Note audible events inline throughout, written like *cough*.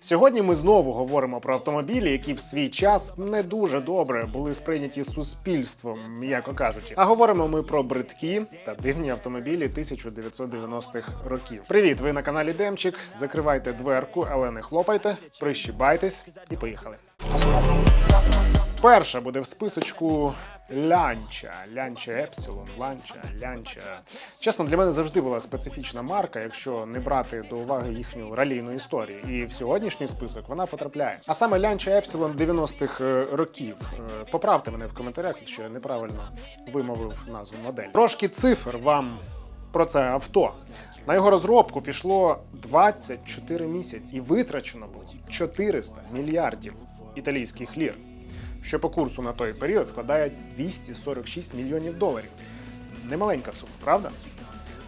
Сьогодні ми знову говоримо про автомобілі, які в свій час не дуже добре були сприйняті суспільством, м'яко кажучи. А говоримо ми про бридкі та дивні автомобілі 1990-х років. Привіт, ви на каналі Демчик. Закривайте дверку, але не хлопайте, прищібайтесь і поїхали. Перша буде в списочку Лянча, Лянча Епсилон, Ланча, Лянча. Чесно, для мене завжди була специфічна марка, якщо не брати до уваги їхню ралійну історію. І в сьогоднішній список вона потрапляє. А саме Лянча Епсилон 90-х е, років. Е, Поправте мене в коментарях, якщо я неправильно вимовив назву моделі. Трошки цифр вам про це авто. На його розробку пішло 24 місяці і витрачено було 400 мільярдів італійських лір що по курсу на той період складає 246 мільйонів доларів. Немаленька сума, правда?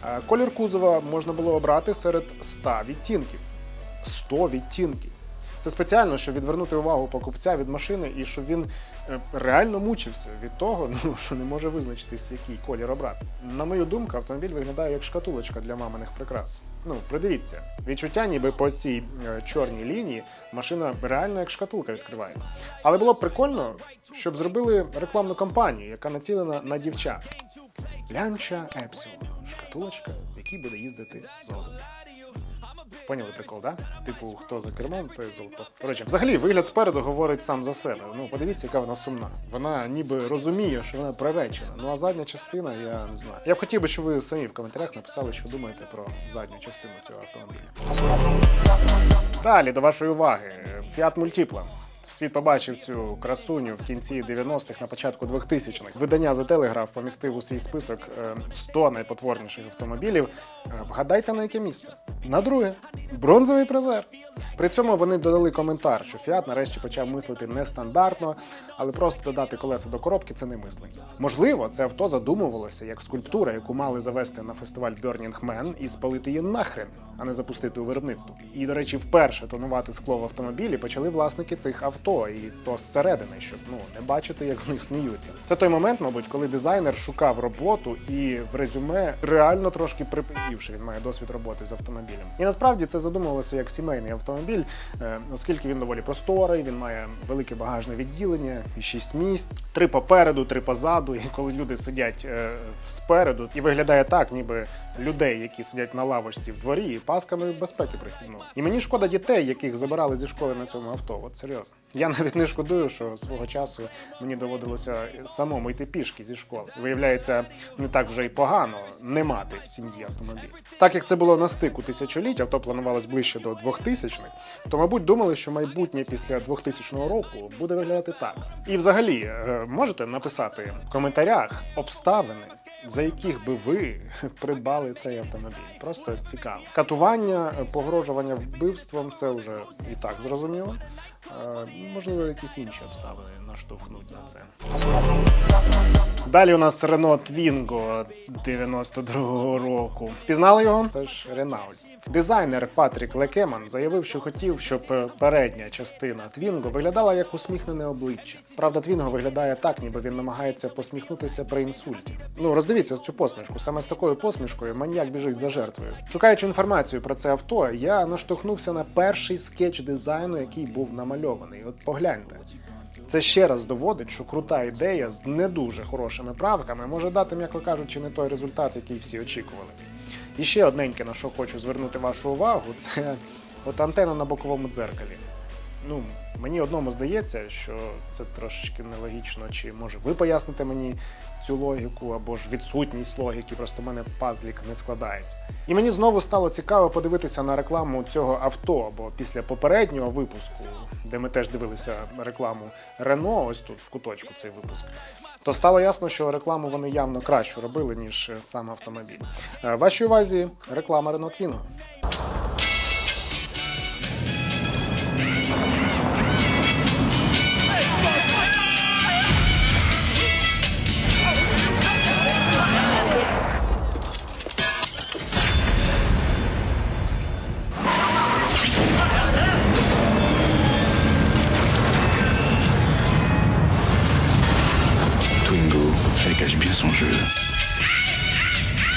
Е, Колір кузова можна було обрати серед 100 відтінків. 100 відтінків. Це спеціально, щоб відвернути увагу покупця від машини і щоб він е, реально мучився від того, *laughs* ну, що не може визначитись, який колір обрати. На мою думку, автомобіль виглядає як шкатулочка для маминих прикрас. Ну, придивіться, відчуття, ніби по цій е, чорній лінії машина реально як шкатулка відкривається. Але було б прикольно, щоб зробили рекламну кампанію, яка націлена на дівчат. Лянча Епсилон. Шкатулочка, в якій буде їздити золото. Поняли прикол, да? Типу, хто за кермом, той золото. Коротше, взагалі, вигляд спереду говорить сам за себе. Ну, подивіться, яка вона сумна. Вона ніби розуміє, що вона приречена. Ну а задня частина, я не знаю. Я б хотів би, щоб ви самі в коментарях написали, що думаєте про задню частину цього автомобіля. Далі до вашої уваги. Fiat Multipla. Світ побачив цю красуню в кінці 90-х, на початку 2000-х. Видання The Telegraph помістив у свій список е, 100 найпотворніших автомобілів. Е, Вгадайте на яке місце? На друге бронзовий призер. При цьому вони додали коментар, що Fiat нарешті почав мислити нестандартно, але просто додати колеса до коробки це не мислення. Можливо, це авто задумувалося як скульптура, яку мали завести на фестиваль Burning Man і спалити її нахрен, а не запустити у виробництво. І, до речі, вперше тонувати скло в автомобілі почали власники цих авто, і то зсередини, щоб ну не бачити, як з них сміються. Це той момент, мабуть, коли дизайнер шукав роботу і в резюме реально трошки припиздів, він має досвід роботи з автомобілем. І насправді це задумувалося як сімейний автомобіль, е, оскільки він доволі просторий, він має велике багажне відділення, шість місць, три попереду, три позаду. І коли люди сидять е, спереду, і виглядає так, ніби людей, які сидять на лавочці в дворі, і пасками безпеки пристібнули. І мені шкода дітей, яких забирали зі школи на цьому авто. От серйозно. Я навіть не шкодую, що свого часу мені доводилося самому йти пішки зі школи. Виявляється, не так вже й погано не мати в сім'ї автомобіль. Так як це було на стику тисячоліть, авто планувалось ближче до 2000-х, то, мабуть, думали, що майбутнє після 2000 року буде виглядати так. І взагалі, е, можете написати в коментарях обставини, за яких би ви *laughs* придбали цей автомобіль. Просто цікаво. Катування, погрожування вбивством це вже і так зрозуміло. Е, Можливо, якісь інші обставини наштовхнуть на це. Далі у нас Renault Twingo 92-го року. Впізнали його? Це ж Renault. Дизайнер Патрік Лекеман заявив, що хотів, щоб е, передня частина Твінго виглядала як усміхнене обличчя. Правда, Твінго виглядає так, ніби він намагається посміхнутися при інсульті. Ну роздивіться цю посмішку. Саме з такою посмішкою маніяк біжить за жертвою. Шукаючи інформацію про це авто, я наштовхнувся на перший скетч дизайну, який був намальований. От погляньте. Це ще раз доводить, що крута ідея з не дуже хорошими правками може дати, м'яко кажучи, не той результат, який всі очікували. І ще одненьке, на що хочу звернути вашу увагу, це от антена на боковому дзеркалі. Ну, мені одному здається, що це трошечки нелогічно, чи може ви поясните мені цю логіку, або ж відсутність логіки, просто в мене пазлік не складається. І мені знову стало цікаво подивитися на рекламу цього авто, бо після попереднього випуску, де ми теж дивилися рекламу Рено, ось тут в куточку цей випуск. То стало ясно, що рекламу вони явно кращу робили, ніж е, сам автомобіль. Е, Вашій увазі реклама Renault Twingo. Twingo, elle cache bien son jeu.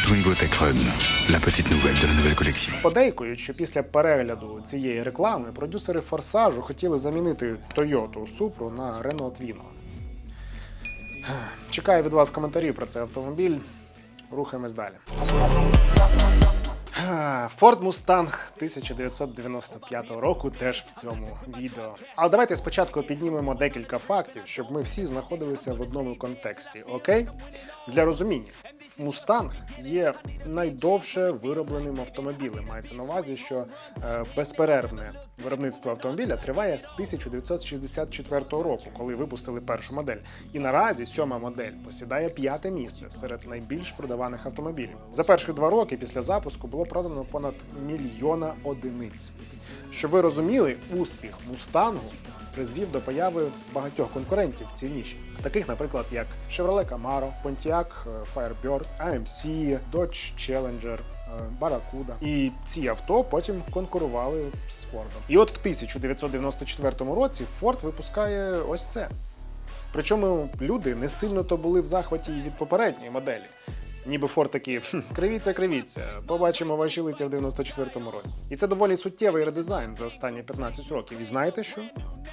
Twingo Tech Run, La petite nouvelle de la nouvelle collection. Подейкують, що після перегляду цієї реклами продюсери форсажу хотіли замінити Toyota Supra на Renault Twingo. Чекаю від вас коментарів про цей автомобіль. Рухаємось далі. Ford Mustang 1995 року теж в цьому відео. Але давайте спочатку піднімемо декілька фактів, щоб ми всі знаходилися в одному контексті. Окей? Для розуміння. Мустанг є найдовше виробленим автомобілем. Мається на увазі, що е, безперервне виробництво автомобіля триває з 1964 року, коли випустили першу модель. І наразі сьома модель посідає п'яте місце серед найбільш продаваних автомобілів. За перші два роки після запуску було продано понад мільйона одиниць. Щоб ви розуміли, успіх мустангу призвів до появи багатьох конкурентів в цій ніші, таких, наприклад, як Chevrolet Camaro, Pontiac е, Firebird, AMC, Dodge Challenger, е, Barracuda. І ці авто потім конкурували з Ford. І от в 1994 році Ford випускає ось це. Причому люди не сильно то були в захваті від попередньої моделі. Ніби Форд такий, кривіться, кривіться, побачимо ваші лиця в 94-му році. І це доволі суттєвий редизайн за останні 15 років. І знаєте що?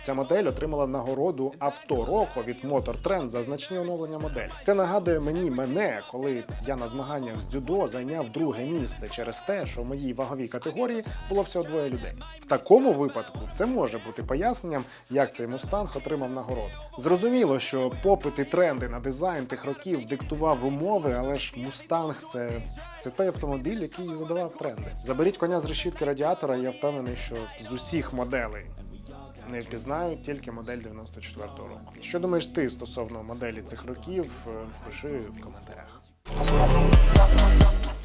Ця модель отримала нагороду авто року від Motor Trend за значні оновлення моделі. Це нагадує мені мене, коли я на змаганнях з дзюдо зайняв друге місце через те, що в моїй ваговій категорії було всього двоє людей. В такому випадку це може бути поясненням, як цей мустанг отримав нагороду. Зрозуміло, що попит і тренди на дизайн тих років диктував умови, але ж мустанг це, це той автомобіль, який задавав тренди. Заберіть коня з решітки радіатора, я впевнений, що з усіх моделей не впізнають тільки модель 94-го року. Що думаєш ти стосовно моделі цих років? Е, Пиши в коментарях.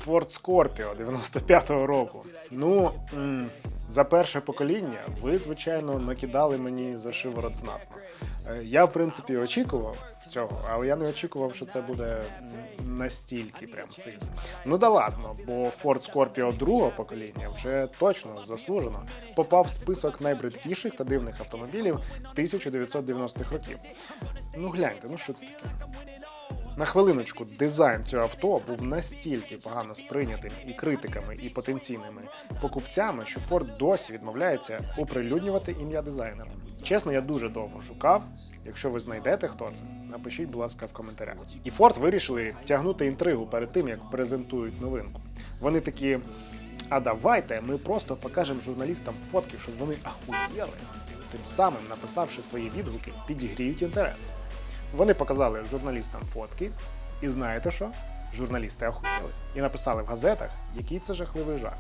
Ford Scorpio 95-го року. Ну, м, за перше покоління ви, звичайно, накидали мені за шиворот знатно. Е, Я, в принципі, очікував цього, але я не очікував, що це буде настільки прям сильно. Ну да ладно, бо Ford Scorpio другого покоління вже точно заслужено попав в список найбридкіших та дивних автомобілів 1990-х років. Ну гляньте, ну що це таке? На хвилиночку, дизайн цього авто був настільки погано сприйнятим і критиками, і потенційними покупцями, що Ford досі відмовляється оприлюднювати ім'я дизайнера. Чесно, я дуже довго шукав. Якщо ви знайдете, хто це, напишіть, будь ласка, в коментарях. І Ford вирішили тягнути інтригу перед тим, як презентують новинку. Вони такі. А давайте ми просто покажемо журналістам фотки, щоб вони ахуєли, тим самим написавши свої відгуки, підігріють інтерес. Вони показали журналістам фотки, і знаєте що? Журналісти охуєли. І написали в газетах, який це жахливий жах.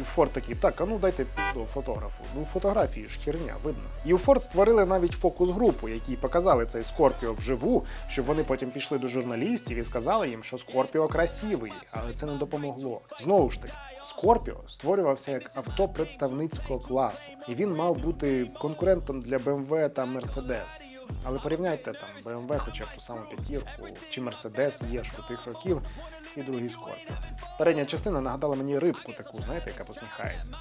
І Форд такий, так, а ну дайте пізду фотографу. Ну, фотографії ж херня, видно. І у Форд створили навіть фокус-групу, які показали цей Скорпіо вживу, щоб вони потім пішли до журналістів і сказали їм, що Скорпіо красивий, але це не допомогло. Знову ж таки, Скорпіо створювався як авто представницького класу, і він мав бути конкурентом для BMW та Mercedes. Але порівняйте там BMW, хоча б ту саму п'ятірку, чи Mercedes Єшку тих років і другий Скорпіо. Передня частина нагадала мені рибку таку, знаєте, яка посміхається.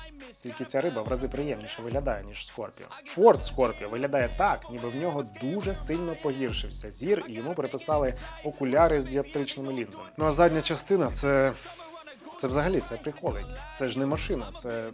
Тільки ця риба в рази приємніше виглядає, ніж Скорпіо. Форд Скорпіо виглядає так, ніби в нього дуже сильно погіршився зір, і йому приписали окуляри з діоптричними лінзами. Ну а задня частина це. Це взагалі це прикол якийсь. Це ж не машина, це.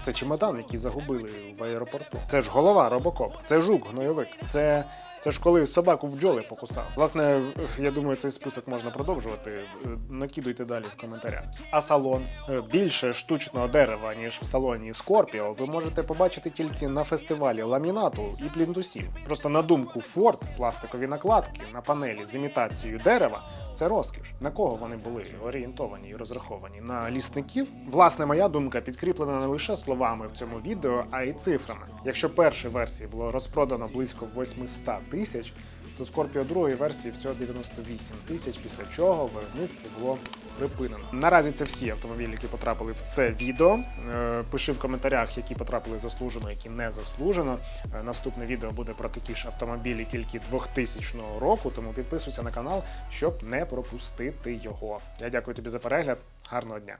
Це чемодан, який загубили в аеропорту. Це ж голова робокоп, це жук, гнойовик. Це. Це ж коли собаку бджоли покусав. Власне, я думаю, цей список можна продовжувати. Е, Накидуйте далі в коментарях. А салон Е, більше штучного дерева, ніж в салоні Scorpio, ви можете побачити тільки на фестивалі ламінату і пліндусів. Просто на думку Ford, пластикові накладки на панелі з імітацією дерева це розкіш. На кого вони були орієнтовані і розраховані? На лісників? Власне, моя думка підкріплена не лише словами в цьому відео, а й цифрами. Якщо перші версії було розпродано близько 800 тисяч, то Scorpio другої версії всього 98 тисяч, після чого виробництво було припинено. Наразі це всі автомобілі, які потрапили в це відео. Е, Пиши в коментарях, які потрапили заслужено, які не заслужено. Е, Наступне відео буде про такі ж автомобілі тільки 2000 року, тому підписуйся на канал, щоб не пропустити його. Я дякую тобі за перегляд. Гарного дня!